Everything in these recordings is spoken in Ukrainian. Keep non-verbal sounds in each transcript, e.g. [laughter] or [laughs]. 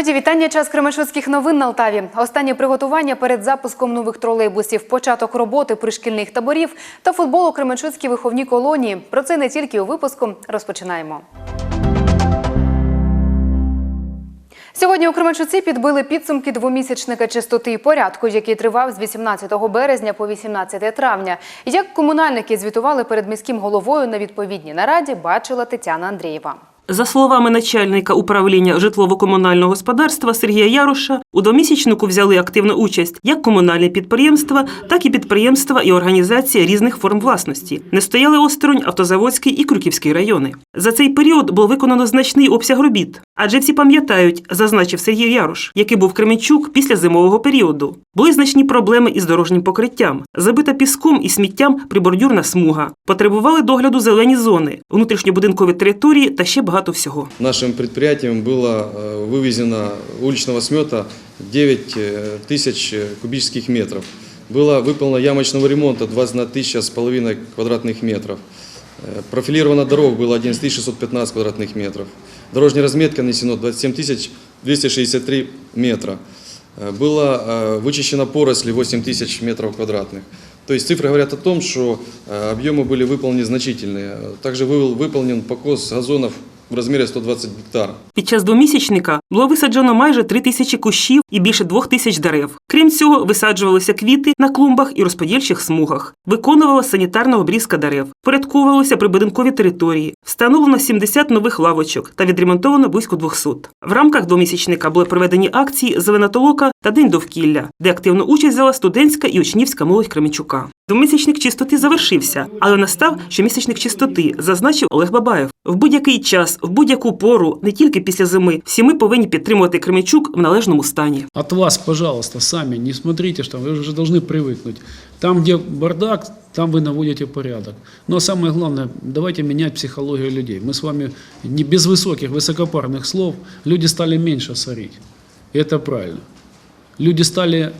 Мої вітання. Час Кременчуцьких новин на Алтаві. Останні приготування перед запуском нових тролейбусів, початок роботи пришкільних таборів та футбол у Кременчуцькій виховній колонії. Про це не тільки у випуску. Розпочинаємо. Сьогодні у Кременчуці підбили підсумки двомісячника чистоти і порядку, який тривав з 18 березня по 18 травня. Як комунальники звітували перед міським головою на відповідній нараді, бачила Тетяна Андрієва. За словами начальника управління житлово-комунального господарства Сергія Яруша, у двомісячнику взяли активну участь як комунальні підприємства, так і підприємства і організації різних форм власності. Не стояли осторонь Автозаводський і Крюківський райони. За цей період було виконано значний обсяг робіт, адже всі пам'ятають, зазначив Сергій Яруш, який був Кременчук після зимового періоду. Були значні проблеми із дорожнім покриттям, забита піском і сміттям прибордюрна смуга. Потребували догляду зелені зони, внутрішньобудинкові території та ще багато всього. Нашим предприятием было э, вывезено уличного смета 9 э, тысяч э, кубических метров. Было выполнено ямочного ремонта 21 тысяча с половиной квадратных метров. Э, Профилировано дорог было 11 615 квадратных метров. Дорожная разметка нанесено 27 тысяч 263 метра. Э, Было э, вычищено поросли 8 тысяч метров квадратных. То есть цифры говорят о том, что э, объемы были выполнены значительные. Также был выполнен покос газонов в размере 120 гектар. Під час двомісячника було висаджено майже три тисячі кущів і більше двох тисяч дерев. Крім цього, висаджувалися квіти на клумбах і розподільчих смугах, виконувала санітарна обрізка дерев, порядковувалися прибудинкові території, встановлено 70 нових лавочок та відремонтовано близько 200. В рамках двомісячника були проведені акції Зелена толока та День довкілля, де активну участь взяла студентська і учнівська молодь Кременчука. Двомісячник чистоти завершився, але настав щомісячник чистоти, зазначив Олег Бабаєв. В будь-який час, в будь-яку пору, не тільки після зими, всі ми повинні підтримувати Кременчук в належному стані. От вас, пожалуйста, сами не смотрите, что вы уже должны привыкнуть. Там, где бардак, там вы наводите порядок. Но самое главное, давайте менять психологию людей. Мы с вами не без высоких, высокопарных слов, люди стали меньше сорить. И это правильно. Люди стали э,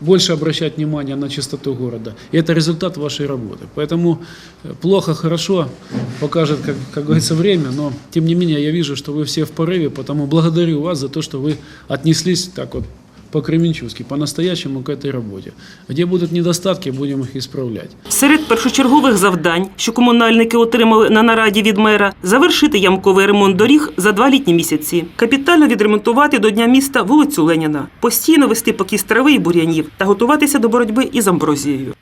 больше обращать внимание на чистоту города. И это результат вашей работы. Поэтому э, плохо, хорошо покажет, как, как говорится, время, но тем не менее я вижу, что вы все в порыве, потому благодарю вас за то, что вы отнеслись так вот по-кременчуски, по-настоящему к этой работе. Где будут недостатки, будем их исправлять. Серед першочергових завдань, що комунальники отримали на нараді від мера, завершити ямковий ремонт доріг за два літні місяці, капітально відремонтувати до Дня міста вулицю Леніна, постійно вести покіс трави і бур'янів та готуватися до боротьби із амброзією.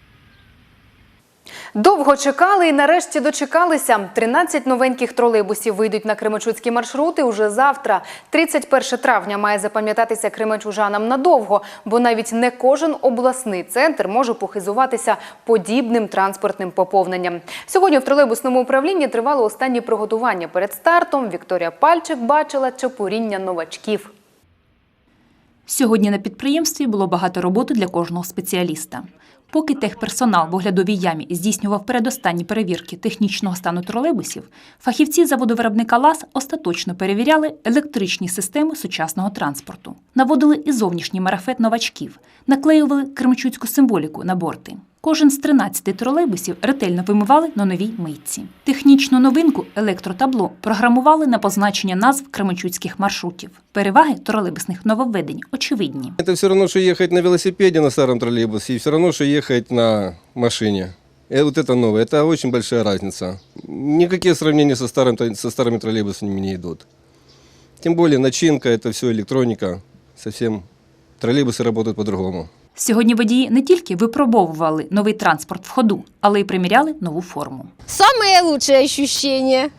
Довго чекали і нарешті дочекалися. 13 новеньких тролейбусів вийдуть на кременчуцькі маршрути уже завтра. 31 травня має запам'ятатися кременчужанам надовго, бо навіть не кожен обласний центр може похизуватися подібним транспортним поповненням. Сьогодні в тролейбусному управлінні тривало останні приготування перед стартом. Вікторія Пальчик бачила чепуріння новачків. Сьогодні на підприємстві було багато роботи для кожного спеціаліста. Поки техперсонал в оглядовій ямі здійснював передостанні перевірки технічного стану тролейбусів, фахівці заводу-виробника ЛАЗ остаточно перевіряли електричні системи сучасного транспорту, наводили і зовнішній марафет новачків, наклеювали кремчуцьку символіку на борти. Кожен з 13 тролейбусів ретельно вимивали на новій митці. Технічну новинку електротабло програмували на позначення назв кременчуцьких маршрутів. Переваги тролейбусних нововведень очевидні. Это все равно, что ехать на велосипеде на старом троллейбусе, и все равно, что ехать на машине. И вот это новое, это очень большая разница. Никакие сравнения со, старым, тро- со старыми троллейбусами не идут. Тем более начинка, это все электроника, совсем троллейбусы работают по-другому. Сьогодні водії не тільки випробовували новий транспорт в ходу, але й приміряли нову форму. Самые лучшие ощущения.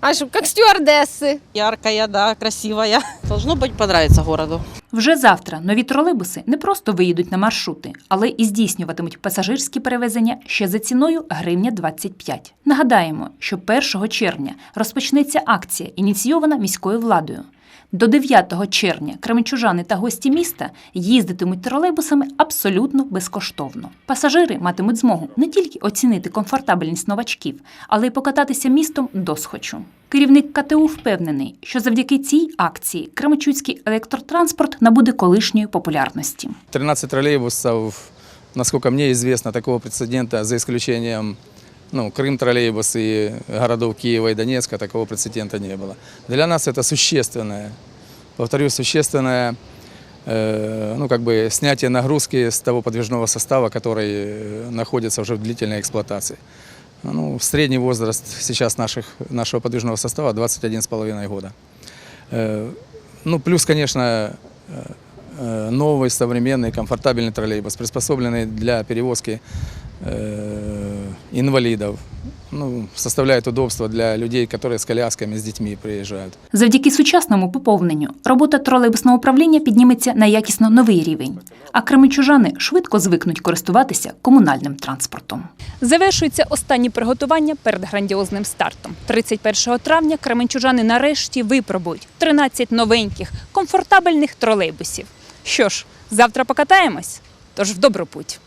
Аж как стюардессы. Яркая, да, красивая. Должно быть понравится городу. Вже завтра нові тролейбуси не просто виїдуть на маршрути, але і здійснюватимуть пасажирські перевезення ще за ціною гривня 25. Нагадаємо, що 1 червня розпочнеться акція, ініційована міською владою. До 9 червня кременчужани та гості міста їздитимуть тролейбусами абсолютно безкоштовно. Пасажири матимуть змогу не тільки оцінити комфортабельність новачків, але й покататися містом досхочу. Керівник КТУ впевнений, що завдяки цій акції кременчуцький електротранспорт набуде колишньої популярності. 13 троллейбусов, насколько мне известно, такого прецедента, за исключением ну, Крым троллейбус и городов Киева и Донецка, такого прецедента не было. Для нас это существенное повторю, существенное э, ну, как бы снятие нагрузки с того подвижного состава, который э, находится уже в длительной эксплуатации. Ну, средний возраст сейчас наших, нашего подвижного состава 21,5 года. Э, Ну, плюс, конечно, новый, современный, комфортабельный троллейбус, приспособленный для перевозки инвалидов. Ну, составляет удобство для людей, которые с колясками, с детьми приезжают. Завдяки сучасному поповненню робота тролейбусного управління підніметься на якісно новий рівень, а кременчужани швидко звикнуть користуватися комунальним транспортом. Завершуються останні приготування перед грандіозним стартом. 31 травня кременчужани нарешті випробують 13 новеньких, комфортабельних тролейбусів. Що ж, завтра покатаємось? Тож в добру путь!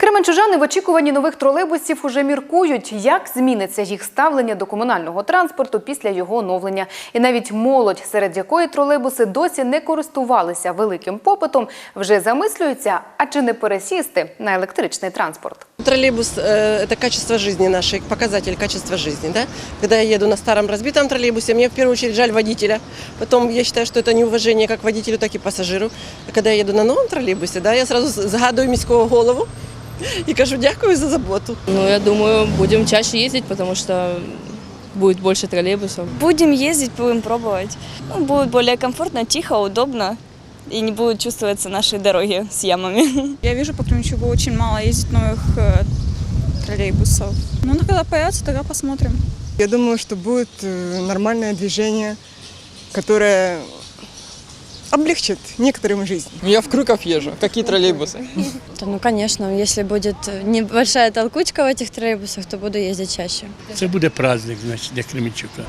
Кременчужани в очікуванні нових тролейбусів уже міркують, як зміниться їх ставлення до комунального транспорту після його оновлення. І навіть молодь, серед якої тролейбуси досі не користувалися великим попитом, вже замислюються, а чи не пересісти на електричний транспорт. Троллейбус э, – это качество жизни нашей, показатель качества жизни. Да? Когда я еду на старом разбитом троллейбусе, мне в первую очередь жаль водителя. Потом я считаю, что это неуважение как водителю, так и пассажиру. А когда я еду на новом троллейбусе, да, я сразу загадую міського голову и кажу дякую за заботу. Ну, я думаю, будем чаще ездить, потому что будет больше троллейбусов. Будем ездить, будем пробовать. Ну, будет более комфортно, тихо, удобно. И не будут чувствоваться наши дороги с ямами. [laughs] Я вижу по Кременчугу очень мало ездит новых э, троллейбусов. Ну, ну, когда появятся, тогда посмотрим. Я думаю, что будет э, нормальное движение, которое облегчит некоторым жизнь. Я в Крюков езжу. Какие троллейбусы? Да, ну, конечно, если будет небольшая толкучка в этих троллейбусах, то буду ездить чаще. Це буде праздник, значить, для Кременчука.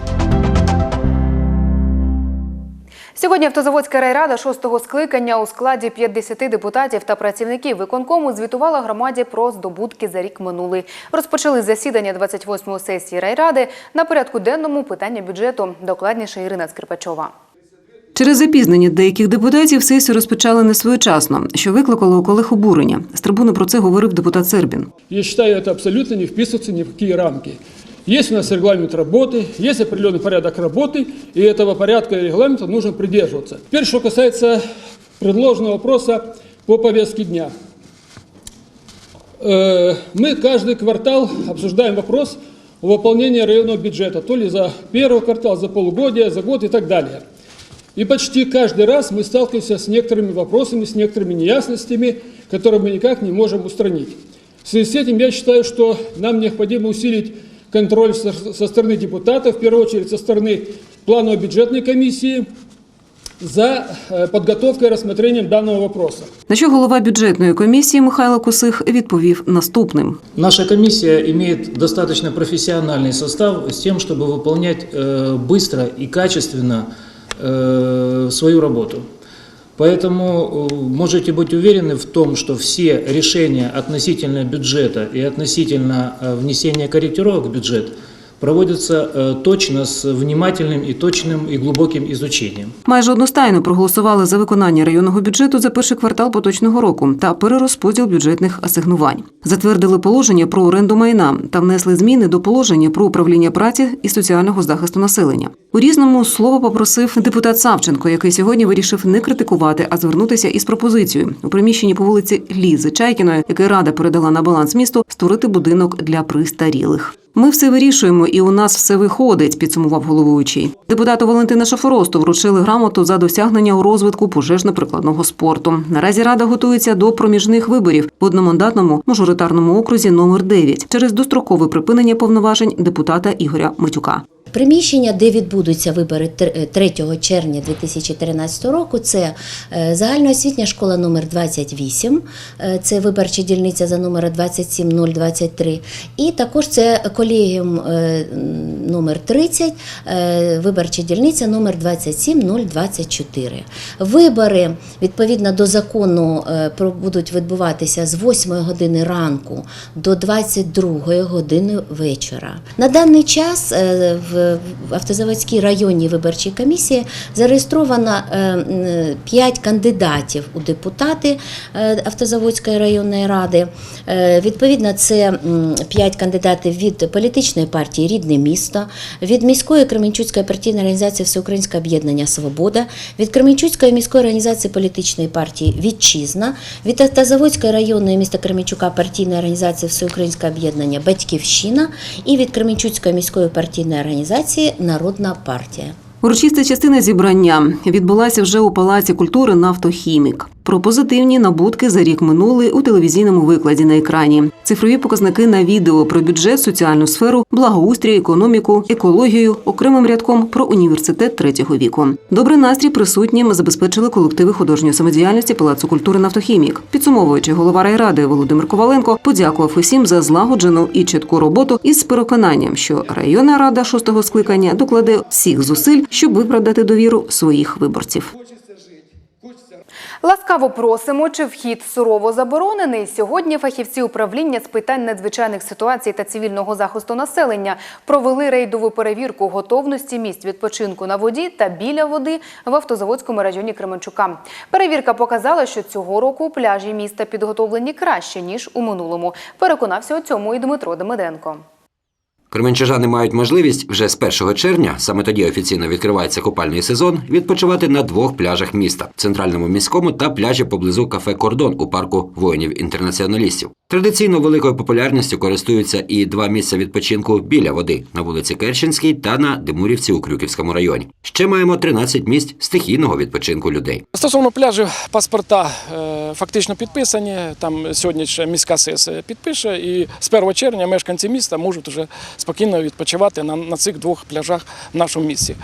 Сьогодні Автозаводська райрада шостого скликання у складі 50 депутатів та працівників виконкому звітувала громаді про здобутки за рік минулий. Розпочали засідання 28-ї сесії райради. На порядку денному питання бюджету. Докладніше Ірина Скрипачова. Через запізнення деяких депутатів сесію розпочали не своєчасно, що викликало у колег обурення. З трибуни про це говорив депутат Сербін. Я считаю, это абсолютно не вписывается ни в какие рамки. Есть у нас регламент работы, есть определенный порядок работы, и этого порядка и регламента нужно придерживаться. Теперь, что касается предложенного вопроса по повестке дня. Э, Мы каждый квартал обсуждаем вопрос о выполнении районного бюджета, то ли за первый квартал, за полугодие, за год и так далее. И почти каждый раз мы сталкиваемся с некоторыми вопросами, с некоторыми неясностями, которые мы никак не можем устранить. В связи с этим я считаю, что нам необходимо усилить контроль со, со стороны депутатов, в первую очередь со стороны планово-бюджетной комиссии, за э, подготовкой и рассмотрением данного вопроса. На що голова бюджетної комісії Михайло Косих відповів наступним. Наша комиссия имеет достаточно профессиональный состав с тем, чтобы выполнять э, быстро и качественно э, свою работу. Поэтому э, можете быть уверены в том, что все решения относительно бюджета и относительно э, внесения корректировок в бюджет проводятся э, точно с внимательным и точным и глубоким изучением. Майже одностайно проголосували за виконання районного бюджету за перший квартал поточного року та перерозподіл бюджетних асигнувань. Затвердили положення про оренду майна та внесли зміни до положення про управління праці і соціального захисту населення. У різному слово попросив депутат Савченко, який сьогодні вирішив не критикувати, а звернутися із пропозицією у приміщенні по вулиці Лізи Чайкіної, яке рада передала на баланс місту, створити будинок для пристарілих. Ми все вирішуємо, і у нас все виходить, підсумував головуючий. Депутату Валентина Шафоросту вручили грамоту за досягнення у розвитку пожежно-прикладного спорту. Наразі рада готується до проміжних виборів в одномандатному мажоритарному окрузі номер 9 через дострокове припинення повноважень депутата Ігоря Матюка. Приміщення, де відбудуться вибори 3 червня 2013 року, це е, загальноосвітня школа номер 28, е, це виборча дільниця за номером 27023, і також це колегіум е, номер 30, е, виборча дільниця номер 27024. Вибори відповідно до закону е, будуть відбуватися з 8 години ранку до 22 години вечора. На даний час е, в в Автозаводській районній виборчій комісії зареєстровано 5 кандидатів у депутати е, Автозаводської районної ради. Е, Відповідно, це 5 кандидатів від політичної партії Рідне місто, від міської Кременчуцької партійної організації Всеукраїнське об'єднання Свобода, від Кременчуцької міської організації політичної партії Вітчизна, від Автозаводської районної міста Кременчука партійної організації Всеукраїнське об'єднання Батьківщина і від Кременчуцької міської партійної організації Народна партія. Урочиста частина зібрання відбулася вже у Палаці культури «Нафтохімік». Про позитивні набутки за рік минулий у телевізійному викладі на екрані, цифрові показники на відео про бюджет, соціальну сферу, благоустрій, економіку, екологію, окремим рядком про університет третього віку. Добрий настрій присутнім забезпечили колективи художньої самодіяльності Палацу культури «Нафтохімік». Підсумовуючи, голова райради Володимир Коваленко подякував усім за злагоджену і чітку роботу із переконанням, що районна рада шостого скликання докладе всіх зусиль, щоб виправдати довіру своїх виборців. Ласкаво просимо, чи вхід сурово заборонений. Сьогодні фахівці управління з питань надзвичайних ситуацій та цивільного захисту населення провели рейдову перевірку готовності місць відпочинку на воді та біля води в автозаводському районі Кременчука. Перевірка показала, що цього року пляжі міста підготовлені краще ніж у минулому. Переконався у цьому і Дмитро Демиденко. Кременчужани мають можливість вже з 1 червня, саме тоді офіційно відкривається купальний сезон, відпочивати на двох пляжах міста центральному міському та пляжі поблизу кафе Кордон у парку воїнів-інтернаціоналістів. Традиційно великою популярністю користуються і два місця відпочинку біля води на вулиці Керченській та на Демурівці у Крюківському районі. Ще маємо 13 місць стихійного відпочинку людей. Стосовно пляжів, паспорта е, фактично підписані. Там сьогодні ще міська сесія підпише, і з 1 червня мешканці міста можуть вже спокійно відпочивати на, на цих двох пляжах в нашому місті.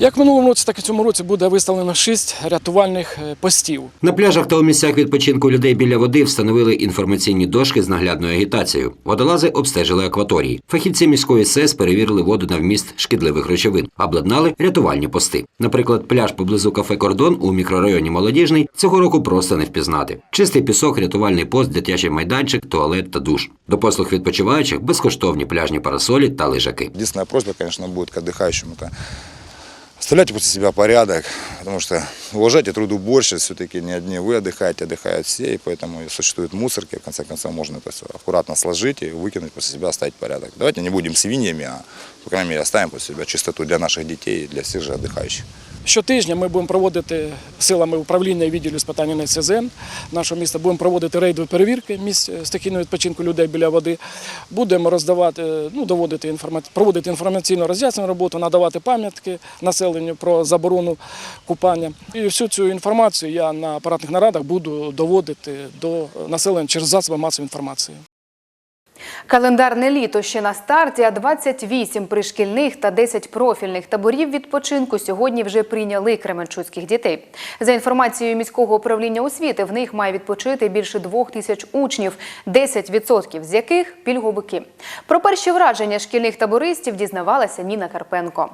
Як в минулому році, так і в цьому році буде виставлено шість рятувальних е, постів. На пляжах та у місцях відпочинку людей біля води встановили інформаційні дошки з наглядною агітацією. Водолази обстежили акваторії. Фахівці міської СЕС перевірили воду на вміст шкідливих речовин, обладнали рятувальні пости. Наприклад, пляж поблизу кафе Кордон у мікрорайоні Молодіжний цього року просто не впізнати. Чистий пісок, рятувальний пост, дитячий майданчик, туалет та душ. До послуг відпочиваючих безкоштовні пляжні парасолі та лежаки. Единственная просьба, конечно, будет к отдыхающим, это оставляйте после себя порядок, потому что уважайте трудоуборщиц, все-таки не одни вы отдыхаете, отдыхают все, и поэтому существуют мусорки, в конце концов можно это все аккуратно сложить и выкинуть после себя, оставить порядок. Давайте не будем свиньями, а, по крайней мере, оставим после себя чистоту для наших детей и для всех же отдыхающих. Щотижня ми будемо проводити силами управління і відділу з питань НСЗН нашого міста, будемо проводити рейдові перевірки місць стихійного відпочинку людей біля води. Будемо роздавати, ну, доводити проводити інформаційну роз'яснену роботу, надавати пам'ятки населенню про заборону купання. І всю цю інформацію я на апаратних нарадах буду доводити до населення через засоби масової інформації. Календарне літо ще на старті, а 28 пришкільних та 10 профільних таборів відпочинку сьогодні вже прийняли кременчуцьких дітей. За інформацією міського управління освіти, в них має відпочити більше двох тисяч учнів, 10% з яких пільговики. Про перші враження шкільних табористів дізнавалася Ніна Карпенко.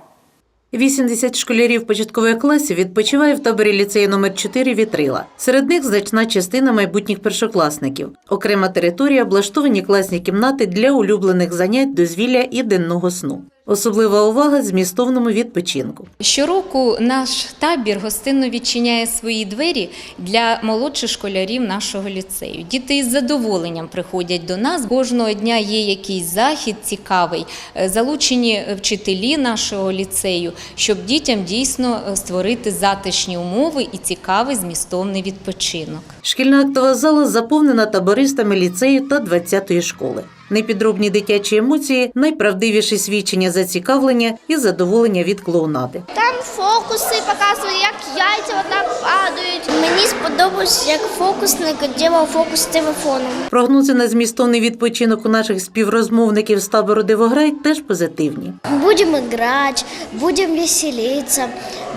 80 школярів початкових класів відпочиває в таборі ліцею номер 4 Вітрила. Серед них значна частина майбутніх першокласників. Окрема територія облаштовані класні кімнати для улюблених занять, дозвілля і денного сну. Особлива увага змістовному відпочинку. Щороку наш табір гостинно відчиняє свої двері для молодших школярів нашого ліцею. Діти із задоволенням приходять до нас. Кожного дня є якийсь захід цікавий, Е, залучені вчителі нашого ліцею, щоб дітям дійсно е, створити затишні умови і цікавий змістовний відпочинок. Шкільна актова зала заповнена табористами ліцею та 20-ї школи. Непідробні дитячі емоції, найправдивіші свідчення зацікавлення і задоволення від клоунади. Там фокуси показують, як яйця отак падають. Мені сподобалось, як фокусник робив фокус з телефоном. Прогнози на змістовний відпочинок у наших співрозмовників з табору Дивограй теж позитивні. Будем играть, будем веселиться,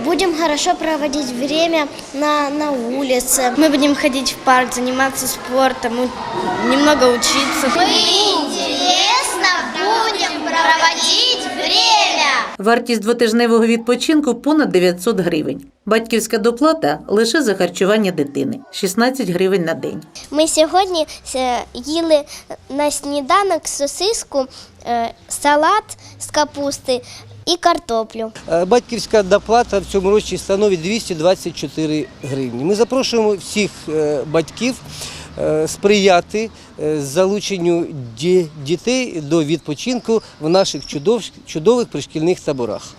будем хорошо проводить время на, на улице. Мы будем ходить в парк, заниматься спортом, немного. Мы интересно будем время. Вартість двотижневого відпочинку понад 900 гривень. Батьківська доплата лише за харчування дитини 16 гривень на день. Ми сьогодні е, їли на сніданок сосиску, е, салат з капусти, и картоплю. Е, Батьківська доплата в цьому році становить 224 гривні. Ми запрошуємо всіх батьків сприяти е, залученню дітей до відпочинку в наших чудових пришкільних таборах.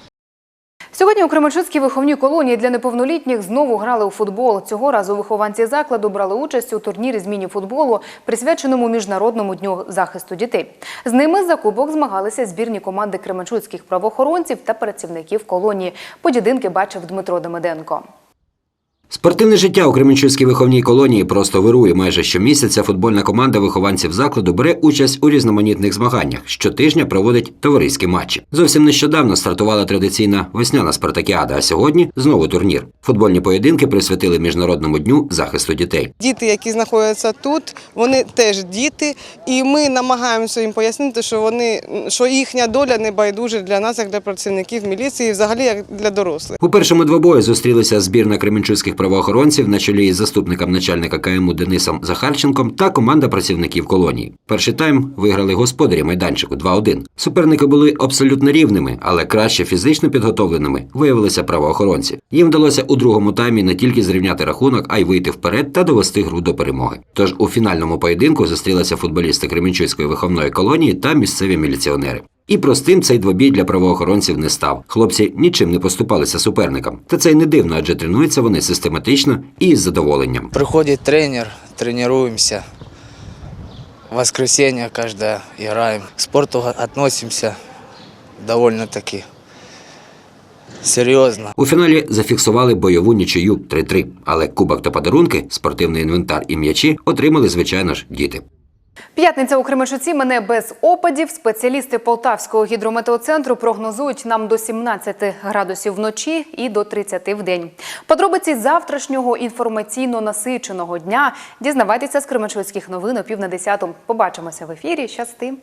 Сьогодні у Кременчуцькій виховній колонії для неповнолітніх знову грали у футбол. Цього разу вихованці закладу брали участь у турнірі з міні-футболу, присвяченому Міжнародному дню захисту дітей. З ними за кубок змагалися збірні команди кременчуцьких правоохоронців та працівників колонії. Поєдинки бачив Дмитро Демиденко. Спортивне життя у Кременчуцькій виховній колонії просто вирує. Майже щомісяця футбольна команда вихованців закладу бере участь у різноманітних змаганнях. Щотижня проводить товариські матчі. Зовсім нещодавно стартувала традиційна весняна спартакіада, а сьогодні знову турнір. Футбольні поєдинки присвятили міжнародному дню захисту дітей. Діти, які знаходяться тут, вони теж діти, і ми намагаємося їм пояснити, що вони що їхня доля не байдужа для нас, як для працівників міліції, і взагалі як для дорослих. У першому двобої зустрілися збірна кременчуцьких правоохоронців на чолі із заступником начальника КМУ Денисом Захарченком та команда працівників колонії. Перший тайм виграли господарі майданчику 2-1. Суперники були абсолютно рівними, але краще фізично підготовленими виявилися правоохоронці. Їм вдалося у другому таймі не тільки зрівняти рахунок, а й вийти вперед та довести гру до перемоги. Тож у фінальному поєдинку зустрілися футболісти Кременчуцької виховної колонії та місцеві міліціонери. І простим цей двобій для правоохоронців не став. Хлопці нічим не поступалися суперникам. Та це й не дивно, адже тренуються вони систематично і з задоволенням. Приходит тренер, тренируемся. В воскресенье каждое играем. К спорту относимся довольно-таки серьезно. У фіналі зафіксували бойову нічию 3-3. Але кубок та подарунки, спортивний інвентар і м'ячі отримали, звичайно ж, діти. П'ятниця у Кременчуці мене без опадів. Спеціалісти Полтавського гідрометеоцентру прогнозують нам до 17 градусів вночі і до 30 в день. Подробиці завтрашнього інформаційно насиченого дня дізнавайтеся з Кременчуцьких новин о пів на десяту. Побачимося в ефірі. Щасти!